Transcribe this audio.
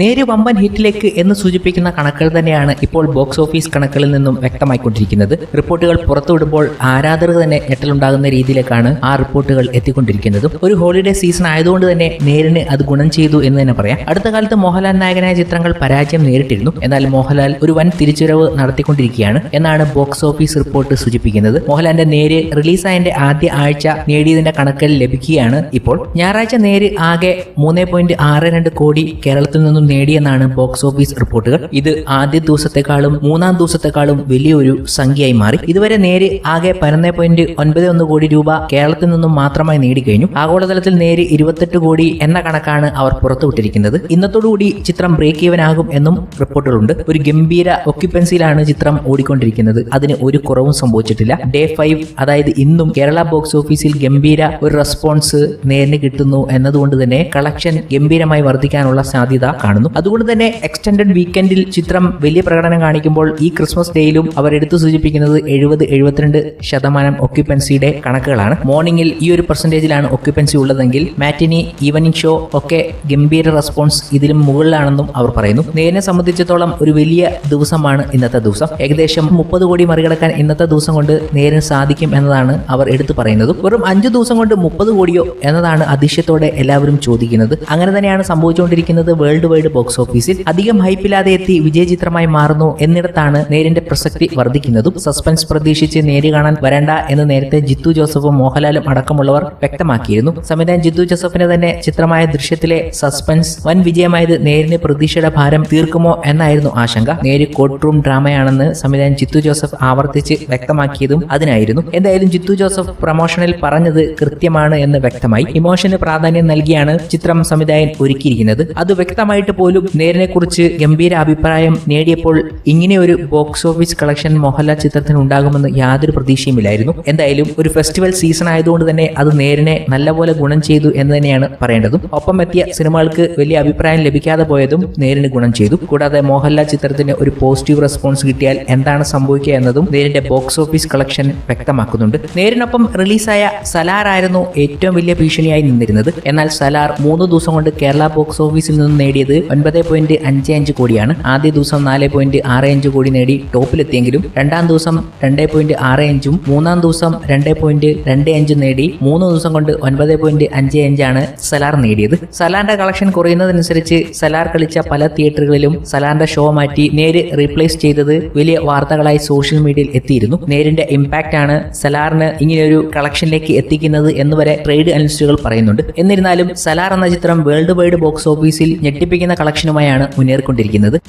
നേര് വമ്പൻ ഹിറ്റിലേക്ക് എന്ന് സൂചിപ്പിക്കുന്ന കണക്കുകൾ തന്നെയാണ് ഇപ്പോൾ ബോക്സ് ഓഫീസ് കണക്കുകളിൽ നിന്നും വ്യക്തമായിക്കൊണ്ടിരിക്കുന്നത്. റിപ്പോർട്ടുകൾ പുറത്തുവിടുമ്പോൾ ആരാധകർ തന്നെ ഞെട്ടലുണ്ടാകുന്ന രീതിയിലേക്കാണ് ആ റിപ്പോർട്ടുകൾ എത്തിക്കൊണ്ടിരിക്കുന്നതും. ഒരു ഹോളിഡേ സീസൺ ആയതുകൊണ്ട് തന്നെ നേരിന് അത് ഗുണം ചെയ്തു എന്ന് തന്നെ പറയാം. അടുത്ത കാലത്ത് മോഹൻലാൽ നായകനായ ചിത്രങ്ങൾ പരാജയം നേരിട്ടിരുന്നു. എന്നാൽ മോഹൻലാൽ ഒരു വൻ തിരിച്ചുവരവ് നടത്തിക്കൊണ്ടിരിക്കുകയാണ് എന്നാണ് ബോക്സ് ഓഫീസ് റിപ്പോർട്ട് സൂചിപ്പിക്കുന്നത്. മോഹൻലാലിന്റെ നേര് റിലീസായതിന്റെ ആദ്യ ആഴ്ച നേടിയതിന്റെ കണക്കുകൾ ലഭിക്കുകയാണ് ഇപ്പോൾ. ഞായറാഴ്ച നേര് ആകെ മൂന്ന് കോടി കേരളത്തിൽ നിന്നും നേടിയെന്നാണ് ബോക്സ് ഓഫീസ് റിപ്പോർട്ടുകൾ. ഇത് ആദ്യ ദിവസത്തെക്കാളും മൂന്നാം ദിവസത്തെക്കാളും വലിയൊരു സംഖ്യയായി മാറി. ഇതുവരെ നേരെ ആകെ പതിനൊന്ന് പോയിന്റ് ഒൻപത് ഒന്ന് കോടി രൂപ കേരളത്തിൽ നിന്നും മാത്രമായി നേടിക്കഴിഞ്ഞു. ആഗോളതലത്തിൽ നേരെ ഇരുപത്തെട്ട് കോടി എന്ന കണക്കാണ് അവർ പുറത്തുവിട്ടിരിക്കുന്നത്. ഇന്നത്തോടുകൂടി ചിത്രം ബ്രേക്ക് ഈവൻ ആകും എന്നും റിപ്പോർട്ടുകളുണ്ട്. ഒരു ഗംഭീര ഒക്യുപ്പൻസിയിലാണ് ചിത്രം ഓടിക്കൊണ്ടിരിക്കുന്നത്. അതിന് ഒരു കുറവും സംഭവിച്ചിട്ടില്ല. ഡേ ഫൈവ് അതായത് ഇന്നും കേരള ബോക്സ് ഓഫീസിൽ ഗംഭീര ഒരു റെസ്പോൺസ് നേരിന് കിട്ടുന്നു എന്നതുകൊണ്ട് തന്നെ കളക്ഷൻ ഗംഭീരമായി വർദ്ധിക്കാനുള്ള സാധ്യത കാണുന്നു. അതുകൊണ്ട് തന്നെ എക്സ്റ്റൻഡഡ് വീക്കെൻഡിൽ ചിത്രം വലിയ പ്രകടനം കാണിക്കുമ്പോൾ ഈ ക്രിസ്മസ് ഡേയിലും അവർ എടുത്തു സൂചിപ്പിക്കുന്നത് എഴുപത് എഴുപത്തിരണ്ട് ശതമാനം ഒക്യുപ്പൻസിയുടെ കണക്കുകളാണ്. മോർണിംഗിൽ ഈ ഒരു പെർസെന്റേജിലാണ് ഒക്യുപ്പൻസി ഉള്ളതെങ്കിൽ മാറ്റിനി ഈവനിങ് ഷോ ഒക്കെ ഗംഭീര റെസ്പോൺസ് ഇതിലും മുകളിലാണെന്നും അവർ പറയുന്നു. നേരെ സംബന്ധിച്ചിടത്തോളം ഒരു വലിയ ദിവസമാണ് ഇന്നത്തെ ദിവസം. ഏകദേശം മുപ്പത് കോടി മറികടക്കാൻ ഇന്നത്തെ ദിവസം കൊണ്ട് നേരിന് സാധിക്കും എന്നതാണ് അവർ എടുത്തു പറയുന്നത്. വെറും അഞ്ചു ദിവസം കൊണ്ട് മുപ്പത് കോടിയോ എന്നതാണ് അതിശയത്തോടെ എല്ലാവരും ചോദിക്കുന്നത്. അങ്ങനെ തന്നെയാണ് സംഭവിച്ചുകൊണ്ടിരിക്കുന്നത് വേൾഡ് വൈഡ് ബോക്സ് ഓഫീസിൽ അധികം ഹൈപ്പില്ലാതെ എത്തി വിജയ ചിത്രമായി മാറുന്നു എന്നിടത്താണ് നേരിന്റെ പ്രസക്തി വർദ്ധിക്കുന്നതും സസ്പെൻസ് പ്രതീക്ഷിച്ച് നേരി കാണാൻ വരണ്ട എന്ന് നേരത്തെ ജിത്തു ജോസഫും മോഹൻലാലും അടക്കമുള്ളവർ വ്യക്തമാക്കിയിരുന്നു. സംവിധായകൻ ജിത്തു ജോസഫിന് തന്നെ ചിത്രമായ ദൃശ്യത്തിലെ സസ്പെൻസ് വൻ വിജയമായത് നേരിന് പ്രതീക്ഷയുടെ ഭാരം തീർക്കുമോ എന്നായിരുന്നു ആശങ്ക. നേര് കോർട്ട് റൂം ഡ്രാമയാണെന്ന് സംവിധായകൻ ജിത്തു ജോസഫ് ആവർത്തിച്ച് വ്യക്തമാക്കിയതും അതിനായിരുന്നു. എന്തായാലും ജിത്തു ജോസഫ് പ്രമോഷനിൽ പറഞ്ഞത് കൃത്യമാണ് എന്ന് വ്യക്തമായി. ഇമോഷന് പ്രാധാന്യം നൽകിയാണ് ചിത്രം സംവിധായകൻ ഒരുക്കിയിരിക്കുന്നത്. അത് വ്യക്തമായിട്ട് പോലും നേരിനെ കുറിച്ച് ഗംഭീര അഭിപ്രായം നേടിയപ്പോൾ ഇങ്ങനെ ഒരു ബോക്സ് ഓഫീസ് കളക്ഷൻ മോഹൻലാൽ ചിത്രത്തിന് ഉണ്ടാകുമെന്ന് യാതൊരു പ്രതീക്ഷയുമില്ലായിരുന്നു. എന്തായാലും ഒരു ഫെസ്റ്റിവൽ സീസൺ ആയതുകൊണ്ട് തന്നെ അത് നേരിനെ നല്ലപോലെ ഗുണം ചെയ്തു എന്ന് തന്നെയാണ് പറയേണ്ടതും. ഒപ്പം എത്തിയ സിനിമകൾക്ക് വലിയ അഭിപ്രായം ലഭിക്കാതെ പോയതും നേരിന് ഗുണം ചെയ്തു. കൂടാതെ മോഹൻലാൽ ചിത്രത്തിന് ഒരു പോസിറ്റീവ് റെസ്പോൺസ് കിട്ടിയാൽ എന്താണ് സംഭവിക്കുക എന്നതും നേരിന്റെ ബോക്സ് ഓഫീസ് കളക്ഷൻ വ്യക്തമാക്കുന്നുണ്ട്. നേരിനൊപ്പം റിലീസായ സലാർ ആയിരുന്നു ഏറ്റവും വലിയ ഭീഷണിയായി നിന്നിരുന്നത്. എന്നാൽ സലാർ മൂന്ന് ദിവസം കൊണ്ട് കേരള ബോക്സ് ഓഫീസിൽ നിന്ന് നേടിയത് ഒൻപത് പോയിന്റ് അഞ്ച് അഞ്ച് കോടിയാണ്. ആദ്യ ദിവസം നാല് പോയിന്റ് ആറ് അഞ്ച് കോടി നേടി ടോപ്പിലെത്തിയെങ്കിലും രണ്ടാം ദിവസം രണ്ട് പോയിന്റ് ആറ് അഞ്ചും മൂന്നാം ദിവസം രണ്ട് പോയിന്റ് രണ്ട് അഞ്ചും നേടി മൂന്ന് ദിവസം കൊണ്ട് ഒൻപത് പോയിന്റ് അഞ്ച് അഞ്ചാണ് സലാർ നേടിയത്. സലാറിന്റെ കളക്ഷൻ കുറയുന്നതനുസരിച്ച് സലാർ കളിച്ച പല തിയേറ്ററുകളിലും സലാറിന്റെ ഷോ മാറ്റി നേര് റീപ്ലേസ് ചെയ്തത് വലിയ വാർത്തകളായി സോഷ്യൽ മീഡിയയിൽ എത്തിയിരുന്നു. നേരിന്റെ ഇമ്പാക്റ്റ് ആണ് സലാറിന് ഇങ്ങനെയൊരു കളക്ഷനിലേക്ക് എത്തിക്കുന്നത് എന്ന് വരെ ട്രേഡ് അനലിസ്റ്റുകൾ പറയുന്നുണ്ട്. എന്നിരുന്നാലും സലാർ എന്ന ചിത്രം വേൾഡ് വൈഡ് ബോക്സ് ഓഫീസിൽ ഞെട്ടിപ്പിക്കുന്ന കളക്ഷനുമായാണ് മുന്നേറിക്കൊണ്ടിരിക്കുന്നത്.